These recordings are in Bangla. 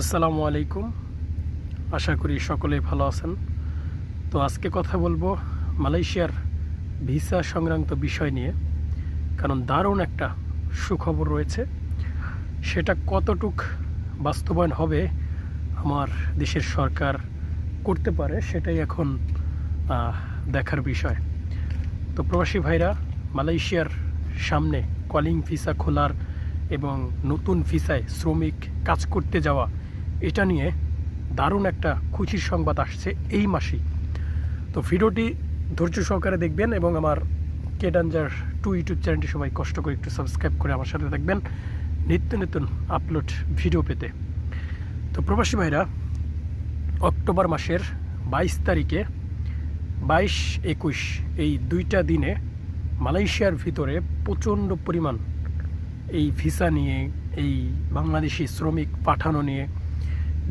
আসসালামু আলাইকুম। আশা করি সকলেই ভালো আছেন। তো আজকে কথা বলব মালয়েশিয়ার ভিসা সংক্রান্ত বিষয় নিয়ে, কারণ দারুণ একটা সুখবর রয়েছে। সেটা কতটুক বাস্তবায়ন হবে আমার দেশের সরকার করতে পারে সেটাই এখন দেখার বিষয়। তো প্রবাসী ভাইরা, মালয়েশিয়ার সামনে কলিং ভিসা খোলার এবং নতুন ভিসায় শ্রমিক কাজ করতে যাওয়া এটা নিয়ে দারুণ একটা খুশির সংবাদ আসছে এই মাসেই। তো ভিডিওটি ধৈর্য সহকারে দেখবেন এবং আমার কেডাঞ্জার টু ইউটিউব চ্যানেলটি সবাই কষ্ট করে একটু সাবস্ক্রাইব করে আমার সাথে দেখবেন নিত্য নতুন আপলোড ভিডিও পেতে। তো প্রবাসী ভাইরা, অক্টোবর মাসের বাইশ তারিখে বাইশ একুশ এই দুইটা দিনে মালয়েশিয়ার ভিতরে প্রচণ্ড পরিমাণ এই ভিসা নিয়ে, এই বাংলাদেশি শ্রমিক পাঠানো নিয়ে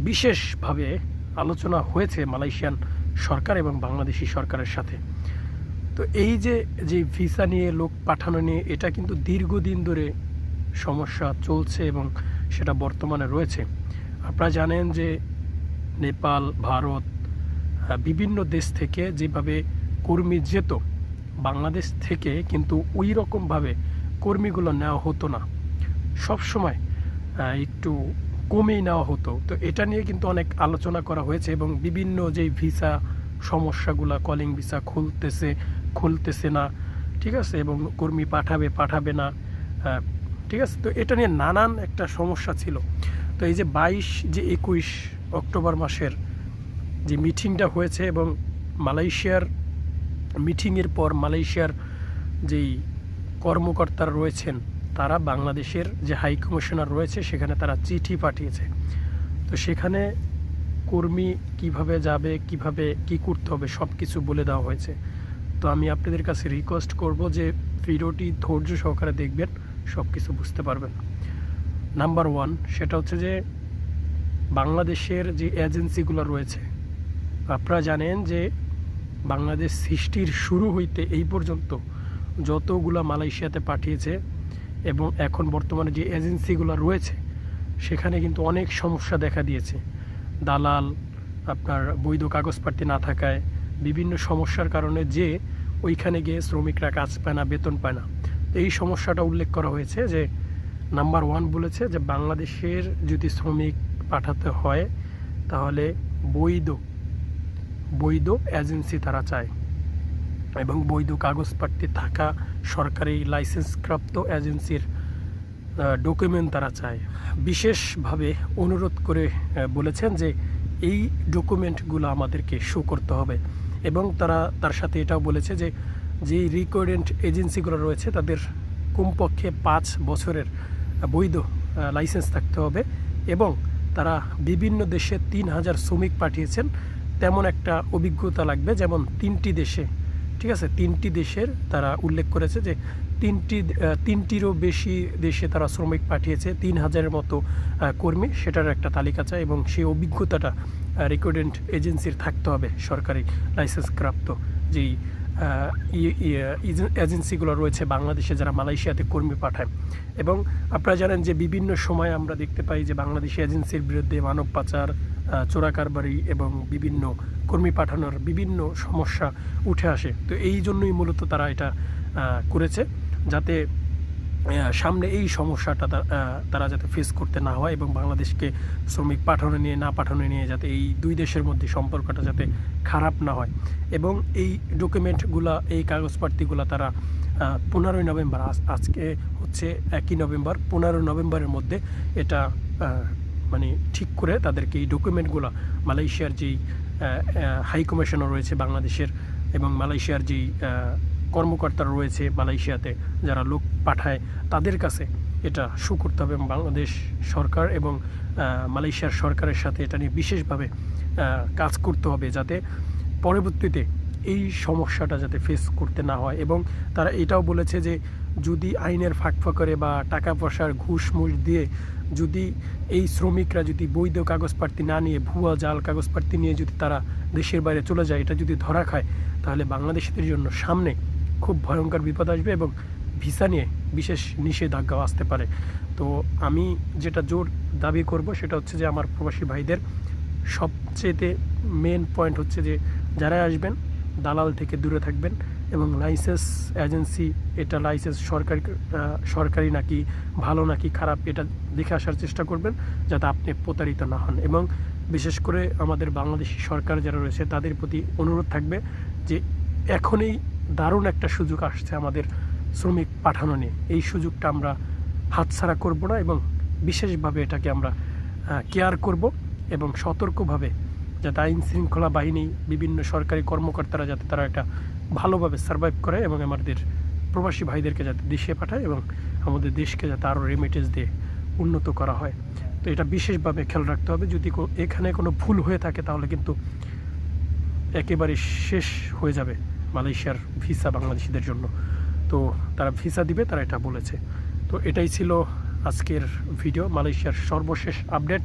বিশেষভাবে আলোচনা হয়েছে মালয়েশিয়ান সরকার এবং বাংলাদেশি সরকারের সাথে। তো এই যে যে ভিসা নিয়ে, লোক পাঠানো নিয়ে, এটা কিন্তু দীর্ঘদিন ধরে সমস্যা চলছে এবং সেটা বর্তমানে রয়েছে। আপনারা জানেন যে নেপাল, ভারত বিভিন্ন দেশ থেকে যেভাবে কর্মী যেত, বাংলাদেশ থেকে কিন্তু ওই রকমভাবে কর্মীগুলো নেওয়া হতো না। সব সময় একটু কমেই নেওয়া হতো। তো এটা নিয়ে কিন্তু অনেক আলোচনা করা হয়েছে এবং বিভিন্ন যে ভিসা সমস্যাগুলো কলিং ভিসা খুলতেছে খুলতেছে না ঠিক আছে? এবং কর্মী পাঠাবে পাঠাবে না আহ, ঠিক আছে? তো এটা নিয়ে নানান একটা সমস্যা ছিল। তো এই যে বাইশ যে একুশ অক্টোবর মাসের যে মিটিংটা হয়েছে এবং মালয়েশিয়ার মিটিংয়ের পর মালয়েশিয়ার যেই কর্মকর্তারা রয়েছেন তারা বাংলাদেশের যে হাই কমিশনার রয়েছে, সেখানে তারা চিঠি পাঠিয়েছে। তো সেখানে কর্মী কীভাবে যাবে, কীভাবে কি করতে হবে সব কিছু বলে দেওয়া হয়েছে। তো আমি আপনাদের কাছে রিকোয়েস্ট করব যে ভিডিওটি ধৈর্য সহকারে দেখবেন সব কিছু বুঝতে পারবেন। নাম্বার ওয়ান সেটা হচ্ছে যে বাংলাদেশের যে এজেন্সিগুলো রয়েছে, আপনারা জানেন যে বাংলাদেশ সৃষ্টির শুরু হইতে এই পর্যন্ত যতগুলা মালয়েশিয়াতে পাঠিয়েছে এবং এখন বর্তমানে যে এজেন্সিগুলো রয়েছে, সেখানে কিন্তু অনেক সমস্যা দেখা দিয়েছে। দালাল, আপনার বৈধ কাগজপাতি না থাকায়, বিভিন্ন সমস্যার কারণে যে ওইখানে গিয়ে শ্রমিকরা কাজ পায় না, বেতন পায় না। তো এই সমস্যাটা উল্লেখ করা হয়েছে যে, নাম্বার ওয়ান বলেছে যে, বাংলাদেশের যদি শ্রমিক পাঠাতে হয়, তাহলে বৈধ বৈধ এজেন্সি তারা চায়। এবং বৈধ কাগজপত্রে থাকা সরকারি লাইসেন্সপ্রাপ্ত এজেন্সির ডকুমেন্ট তারা চায়। বিশেষভাবে অনুরোধ করে বলেছেন যে এই ডকুমেন্টগুলো আমাদেরকে শো করতে হবে এবং তারা, তার সাথে এটাও বলেছে যে যেই রিকর্ডেন্ট এজেন্সিগুলো রয়েছে তাদের কমপক্ষে পাঁচ বছরের বৈধ লাইসেন্স থাকতে হবে এবং তারা বিভিন্ন দেশে তিন হাজার শ্রমিক পাঠিয়েছেন। তেমন একটা অভিজ্ঞতা লাগবে যেমন তিনটি দেশে ঠিক আছে, তিনটি দেশের তারা উল্লেখ করেছে যে তিনটি তিনটিরও বেশি দেশে তারা শ্রমিক পাঠিয়েছে, তিন হাজারের মতো কর্মী সেটার একটা তালিকা চায় এবং সেই অভিজ্ঞতাটা রেকর্ডেন্ট এজেন্সির থাকতে হবে সরকারি লাইসেন্সপ্রাপ্ত যেই এজেন্সিগুলো রয়েছে বাংলাদেশে যারা মালয়েশিয়াতে কর্মী পাঠায়। এবং আপনারা জানেন যে বিভিন্ন সময় আমরা দেখতে পাই যে বাংলাদেশি এজেন্সির বিরুদ্ধে মানব পাচার চোরাকারবারি এবং বিভিন্ন কর্মী পাঠানোর বিভিন্ন সমস্যা উঠে আসে। তো এই জন্যই মূলত তারা এটা করেছে যাতে সামনে এই সমস্যাটা তারা যাতে ফেস করতে না হয় এবং বাংলাদেশকে শ্রমিক পাঠানো নিয়ে, না পাঠানো নিয়ে যাতে এই দুই দেশের মধ্যে সম্পর্কটা যাতে খারাপ না হয়। এবং এই ডকুমেন্টগুলা, এই কাগজপাতিগুলো তারা পনেরোই নভেম্বর, আজ- আজকে হচ্ছে একই নভেম্বর, পনেরোই নভেম্বরের মধ্যে এটা মানে ঠিক করে তাদেরকে এই ডকুমেন্টগুলো মালয়েশিয়ার যেই হাই কমিশনার রয়েছে বাংলাদেশের এবং মালয়েশিয়ার যেই কর্মকর্তারা রয়েছে মালয়েশিয়াতে যারা লোক পাঠায় তাদের কাছে এটা শু করতে হবে বাংলাদেশ সরকার এবং মালয়েশিয়ার সরকারের সাথে এটা নিয়ে বিশেষভাবে কাজ করতে হবে যাতে পরবর্তীতে এই সমস্যাটা যাতে ফেস করতে না হয় এবং তারা এটাও বলেছে যে যদি আইনের ফাঁক ফকরে বা টাকা পয়সার ঘুষ মুষ দিয়ে যদি এই শ্রমিকরা যদি বৈধ কাগজপাতি না নিয়ে, ভুয়া জাল কাগজপাতি নিয়ে যদি তারা দেশের বাইরে চলে যায়, এটা যদি ধরা খায়, তাহলে বাংলাদেশিদের জন্য সামনে খুব ভয়ঙ্কর বিপদ আসবে এবং ভিসা নিয়ে বিশেষ নিষেধাজ্ঞাও আসতে পারে। তো আমি যেটা জোর দাবি করব সেটা হচ্ছে যে আমার প্রবাসী ভাইদের সবচেয়েতে মেন পয়েন্ট হচ্ছে যে যারা আসবেন দালাল থেকে দূরে থাকবেন এবং লাইসেন্স এজেন্সি, এটা লাইসেন্স সরকারি সরকারি নাকি ভালো নাকি খারাপ, এটা দেখে আসার চেষ্টা করবেন যাতে আপনি প্রতারিত না হন। এবং বিশেষ করে আমাদের বাংলাদেশি সরকার যারা রয়েছে, তাদের প্রতি অনুরোধ থাকবে যে এখনই দারুণ একটা সুযোগ আসছে আমাদের শ্রমিক পাঠানো নিয়ে। এই সুযোগটা আমরা হাতছাড়া করব না এবং বিশেষভাবে এটাকে আমরা কেয়ার করব এবং সতর্কভাবে যাতে আইন শৃঙ্খলা বাহিনী, বিভিন্ন সরকারি কর্মকর্তারা যাতে তারা একটা ভালোভাবে সার্ভাইভ করে এবং আমাদের প্রবাসী ভাইদেরকে যাতে দেশে পাঠায় এবং আমাদের দেশকে যাতে আরও রেমিটেন্স দিয়ে উন্নত করা হয়। তো এটা বিশেষভাবে খেয়াল রাখতে হবে। যদি এখানে কোনো ভুল হয়ে থাকে তাহলে কিন্তু একেবারে শেষ হয়ে যাবে মালয়েশিয়ার ভিসা বাংলাদেশিদের জন্য। তো তারা ভিসা দিবে, তারা এটা বলেছে। তো এটাই ছিল আজকের ভিডিও মালয়েশিয়ার সর্বশেষ আপডেট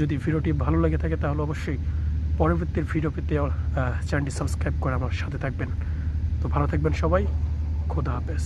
যদি ভিডিওটি ভালো লাগে থাকে তাহলে অবশ্যই পরবর্তী ভিডিও পেতে চ্যানেলটি সাবস্ক্রাইব করে আমার সাথে থাকবেন। তো ভালো থাকবেন সবাই। খোদা হাফেজ।